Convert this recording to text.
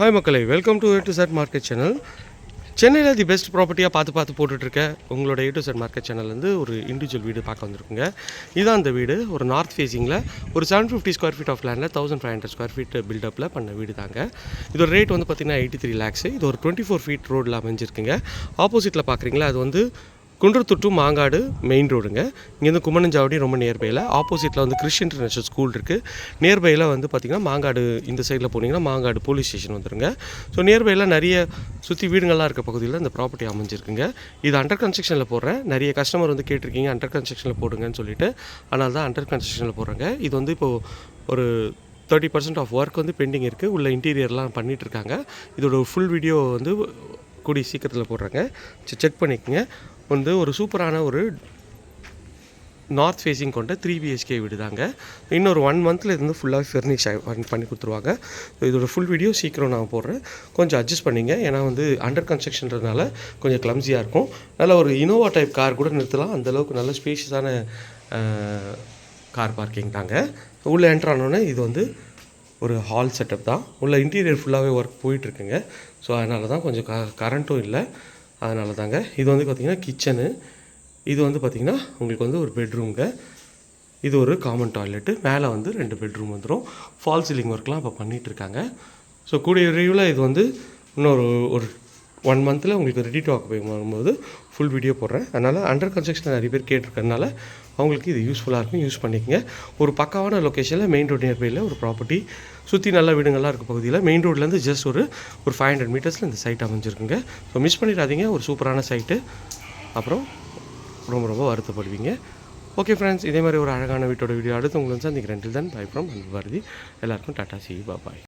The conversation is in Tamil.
ஹாய் மக்களை. Welcome to A to Z market channel சென்னையில் தி பெஸ்ட் ப்ராப்பர்ட்டியாக பார்த்து பார்த்து போட்டுட்ருக்க உங்களோட ஏ டு செட் மார்க்கெட் சேனல்லேருந்து ஒரு இண்டிவிஜுவல் வீடு பார்க்க வந்திருக்குங்க. இதான் அந்த வீடு. ஒரு நார்த் ஃபேஸிங்கில் ஒரு seven fifty square feet of லேண்டில் thousand five hundred square feet பில்டப்பில் பண்ண வீடு தாங்க. இதோட ரேட் வந்து பார்த்திங்கன்னா எயிட்டி த்ரீ லேக்ஸ் இது ஒரு டுவெண்ட்டி ஃபோர் ஃபீட் ரோடில் அமைஞ்சிருக்குங்க. ஆப்போசிட்டில் பார்க்குறீங்களா அது வந்து குன்றத்தூர் டு மாங்காடு மெயின் ரோடுங்க இங்கேருந்து கும்மனஞ்சாவடி ரொம்ப நியர்பையில் ஆப்போசிட்டில் வந்து கிறிஸ்டின் இன்டர்நேஷனல் ஸ்கூல் இருக்குது நியர்பையில் வந்து பார்த்திங்கன்னா மாங்காடு இந்த சைடில் போனீங்கன்னா மாங்காடு போலீஸ் ஸ்டேஷன் வந்துருங்க. ஸோ நியர்பையில் நிறைய சுற்றி வீடுங்கள்லாம் இருக்க பகுதியில் இந்த ப்ராப்பர்ட்டி அமைஞ்சிருக்குங்க. இது அண்டர் கன்ஸ்ட்ரக்ஷனில் போடுறேன். நிறைய கஸ்டமர் வந்து கேட்டிருக்கீங்க அண்டர் கன்ஸ்ட்ரக்ஷனில் போடுங்கன்னு சொல்லிட்டு. அதனால தான் அண்டர் கன்ஸ்ட்ரக்ஷனில் போடுறேங்க. இது வந்து இப்போது ஒரு தேர்ட்டி பர்சன்ட் ஆஃப் ஒர்க் வந்து பெண்டிங் இருக்குது உள்ள இன்டீரியர்லாம் பண்ணிகிட்ருக்காங்க இதோட ஃபுல் வீடியோ வந்து கூடிய சீக்கிரத்தில் போடுறாங்க. செக் பண்ணிக்கோங்க. வந்து ஒரு சூப்பரான ஒரு நார்த் ஃபேஸிங் கொண்ட த்ரீ பிஹெச்கே வீடு தாங்க இன்னொரு ஒன் மந்தில் இருந்து ஃபுல்லாக ஃபர்னிஷ் பண்ணி கொடுத்துருவாங்க. இதோட ஃபுல் வீடியோ சீக்கிரம் நான் போடுறேன். கொஞ்சம் அட்ஜஸ்ட் பண்ணிங்க. ஏன்னா வந்து அண்டர் கன்ஸ்ட்ரக்ஷன்றதுனால கொஞ்சம் கிளம்ஸியாக இருக்கும். நல்ல ஒரு இனோவா டைப் கார் கூட நிறுத்தலாம். அந்தளவுக்கு நல்ல ஸ்பேஷியஸான கார் பார்க்கிங் தாங்க. உள்ளே என்ட்ரு ஆனோடனே இது வந்து ஒரு ஹால் செட்டப் தான். உள்ள இன்டீரியர் ஃபுல்லாகவே ஒர்க் போயிட்டுருக்குங்க ஸோ அதனால தான் கொஞ்சம் க கரண்ட்டும் இல்லை. அதனால தாங்க இது வந்து பார்த்திங்கன்னா கிச்சனு இது வந்து பார்த்திங்கன்னா உங்களுக்கு வந்து ஒரு பெட்ரூம்ங்க இது ஒரு காமன் டாய்லெட்டு மேலே வந்து ரெண்டு பெட்ரூம் வந்துடும் ஃபால் சீலிங் ஒர்க்லாம் இப்போ பண்ணிகிட்ருக்காங்க ஸோ கூடிய விரைவில் இது வந்து இன்னொரு ஒரு ஒன் மந்தில் உங்களுக்கு ரெடி டு ஆக்குபை வரும்போது ஃபுல் வீடியோ போடுறேன். அதனால் அண்டர் கன்ஸ்ட்ரக்ஷன் நிறைய பேர் கேட்டிருக்கறனால அவங்களுக்கு இது யூஸ்ஃபுல்லாக இருக்கும். யூஸ் பண்ணிக்கங்க. ஒரு பக்காவான லொக்கேஷனில் மெயின் ரோட் நியர்பையில் ஒரு ப்ராப்பர்ட்டி சுற்றி நல்ல வீடுங்கள்லாம் இருக்க பகுதியில் மெயின் ரோட்லேருந்து ஜஸ்ட் ஒரு ஒரு ஃபைவ் ஹண்ட்ரட் மீட்டர்ஸில் இந்த சைட் அமைஞ்சிருக்குங்க. ஸோ மிஸ் பண்ணிடாதீங்க. ஒரு சூப்பரான சைட்டு அப்புறம் ரொம்ப ரொம்ப வருத்தப்படுவீங்க. ஓகே ஃப்ரெண்ட்ஸ் இதே மாதிரி ஒரு அழகான வீட்டோட வீடியோ அடுத்து உங்களை வந்து சந்திக்கிறேன். டில் தன் பை ஃப்ரம் அன்பு பாரதி. எல்லாருக்கும் டாட்டா சி பாய்